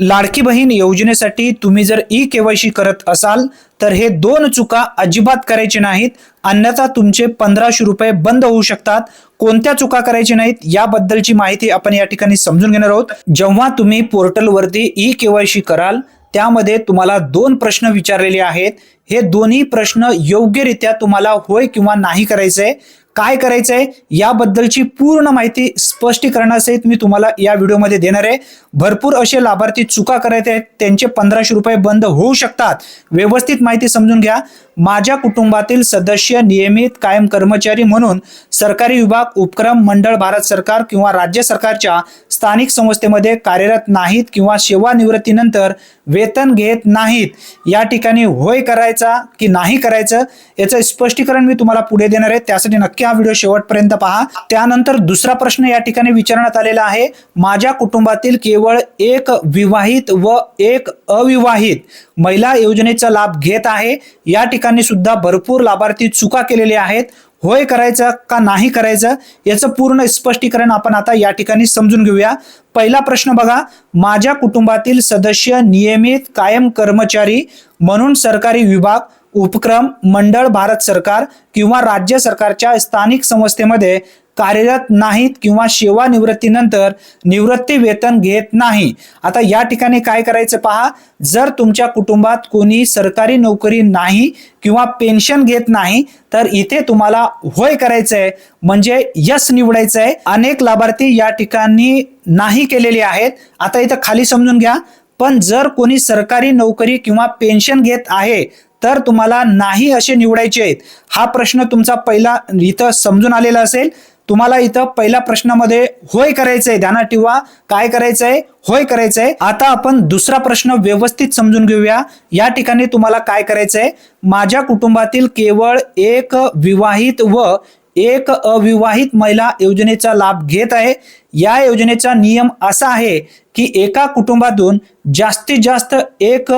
लाडकी बहीण योजनेसाठी तुम्ही जर ई केवायसी करत असाल तर हे दोन चुका अजिबात करायचे नाहीत. अन्यथा तुमचे पंधराशे रुपये बंद होऊ शकतात. कोणत्या चुका करायची नाहीत याबद्दलची माहिती आपण या ठिकाणी समजून घेणार आहोत. जेव्हा तुम्ही पोर्टलवरती ई केवायसी कराल त्यामध्ये तुम्हाला दोन प्रश्न विचारलेले आहेत. हे दोन्ही प्रश्न योग्यरित्या तुम्हाला होय किंवा नाही करायचंय काय करायचंय याबद्दलची पूर्ण माहिती स्पष्टीकरणासहित मी तुम्हाला या व्हिडिओमध्ये देणार आहे. भरपूर असे लाभार्थी चुका करायचे आहेत त्यांचे पंधराशे रुपये बंद होऊ शकतात. व्यवस्थित माहिती समजून घ्या. माझ्या कुटुंबातील सदस्य नियमित कायम कर्मचारी म्हणून सरकारी विभाग उपक्रम मंडळ भारत सरकार किंवा राज्य सरकारच्या स्थानिक संस्थेमध्ये कार्यरत नाहीत किंवा सेवानिवृत्तीनंतर वेतन घेत नाहीत. या ठिकाणी होय करायचं की नाही करायचं याचं स्पष्टीकरण मी तुम्हाला पुढे देणार आहे. त्यासाठी नक्की हा व्हिडिओ शेवटपर्यंत पहा. त्यानंतर दुसरा प्रश्न या ठिकाणी विचारण्यात आलेला आहे. माझ्या कुटुंबातील केवळ एक विवाहित व एक अविवाहित महिला योजनेचा लाभ घेत आहे. या ठिकाणी सुद्धा भरपूर लाभार्थी चुका केलेले आहेत. होय करायचं का नाही करायचं याचं पूर्ण स्पष्टीकरण आपण आता या ठिकाणी समजून घेऊया. पहिला प्रश्न बघा माझ्या कुटुंबातील सदस्य नियमित कायम कर्मचारी म्हणून सरकारी विभाग उपक्रम मंडळ भारत सरकार किंवा राज्य सरकारच्या स्थानिक संस्थेमध्ये कार्यरत नाहीत किंवा सेवानिवृत्तीनंतर निवृत्ती वेतन घेत नाही. आता या ठिकाणी काय करायचं पहा? जर तुमच्या कुटुंबात कोणी सरकारी नोकरी नाही किंवा पेन्शन घेत नाही तर इथे तुम्हाला होय करायचं आहे म्हणजे यस आहे अनेक लाभार्थी या ठिकाणी नाही केलेले आहेत. आता इथं खाली समजून घ्या. पण जर कोणी सरकारी नोकरी किंवा पेन्शन घेत आहे तर तुम्हाला नाही असे निवडायचे आहेत. हा प्रश्न तुमचा पहिला इथं समजून आलेला असेल. तुम्हाला इथं पहिल्या प्रश्नामध्ये होय करायचंय ध्यानात ठेवा. काय करायचंय? होय करायचंय. आता आपण दुसरा प्रश्न व्यवस्थित समजून घेऊया. या ठिकाणी तुम्हाला काय करायचंय? माझ्या कुटुंबातील केवळ एक विवाहित व एक अविवाहित महिला योजनेचा लाभ घेत आहे. या योजनेचा नियम असा आहे की एका कुटुंबातून जास्तीत जास्त एक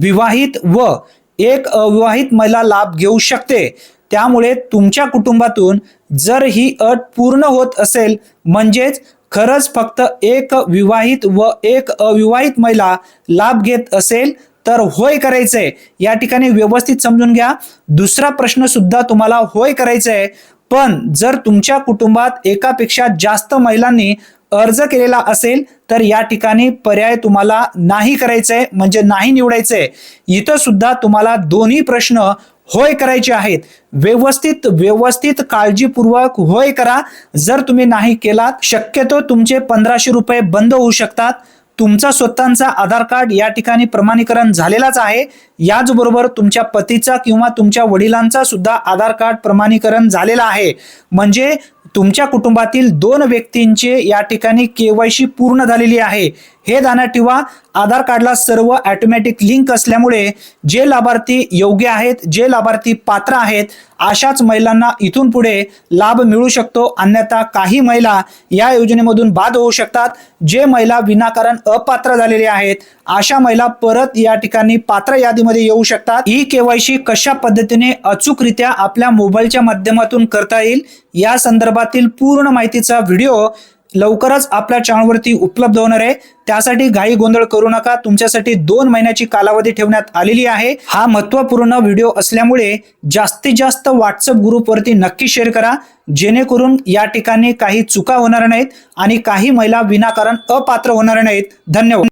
विवाहित व एक अविवाहित महिला लाभ घेऊ शकते. त्यामुळे तुमच्या कुटुंबातून जर ही अट पूर्ण होत असेल म्हणजेच खरंच फक्त एक विवाहित व एक अविवाहित महिला लाभ घेत असेल तर होय करायचंय. या ठिकाणी व्यवस्थित समजून घ्या. दुसरा प्रश्न सुद्धा तुम्हाला होय करायचंय. पण जर तुमच्या कुटुंबात एकापेक्षा जास्त महिलांनी अर्ज केलेला असेल तर या ठिकाणी पर्याय तुम्हाला नाही करायचंय म्हणजे नाही निवडायचंय इथं सुद्धा तुम्हाला दोन्ही प्रश्न होय करायचे आहेत. व्यवस्थित व्यवस्थित काळजीपूर्वक होय करा. जर तुम्ही नाही केलात शक्यतो तुमचे पंधराशे रुपये बंद होऊ शकतात. तुमचा स्वतःचा आधार कार्ड या ठिकाणी प्रमाणीकरण झालेलाच आहे. याचबरोबर तुमच्या पतीचा किंवा तुमच्या वडिलांचा सुद्धा आधार कार्ड प्रमाणीकरण झालेला आहे. म्हणजे तुमच्या कुटुंबातील दोन व्यक्तींचे या ठिकाणी केवायसी पूर्ण झालेली आहे. हे ध्यानात ठेवा. आधार कार्डला सर्व ऑटोमॅटिक लिंक असल्यामुळे जे लाभार्थी योग्य आहेत जे लाभार्थी पात्र आहेत अशाच महिलांना इथून पुढे लाभ मिळू शकतो. अन्यथा काही महिला या योजनेमधून बाद होऊ शकतात. जे महिला विनाकारण अपात्र झालेले आहेत अशा महिला परत या ठिकाणी पात्र यादीमध्ये येऊ शकतात. ई केवायसी कशा पद्धतीने अचूकरित्या आपल्या मोबाईलच्या माध्यमातून करता येईल या संदर्भातील पूर्ण माहितीचा व्हिडिओ लवकरच आपल्या चॅनलवरती उपलब्ध होणार आहे. त्यासाठी घाई गोंधळ करू नका. तुमच्यासाठी दोन महिन्याची कालावधी ठेवण्यात आलेली आहे. हा महत्त्वपूर्ण व्हिडिओ असल्यामुळे जास्तीत जास्त व्हॉट्सअप ग्रुपवरती नक्की शेअर करा. जेणेकरून या ठिकाणी काही चुका होणार नाहीत आणि काही महिला विनाकारण अपात्र होणार नाहीत. धन्यवाद.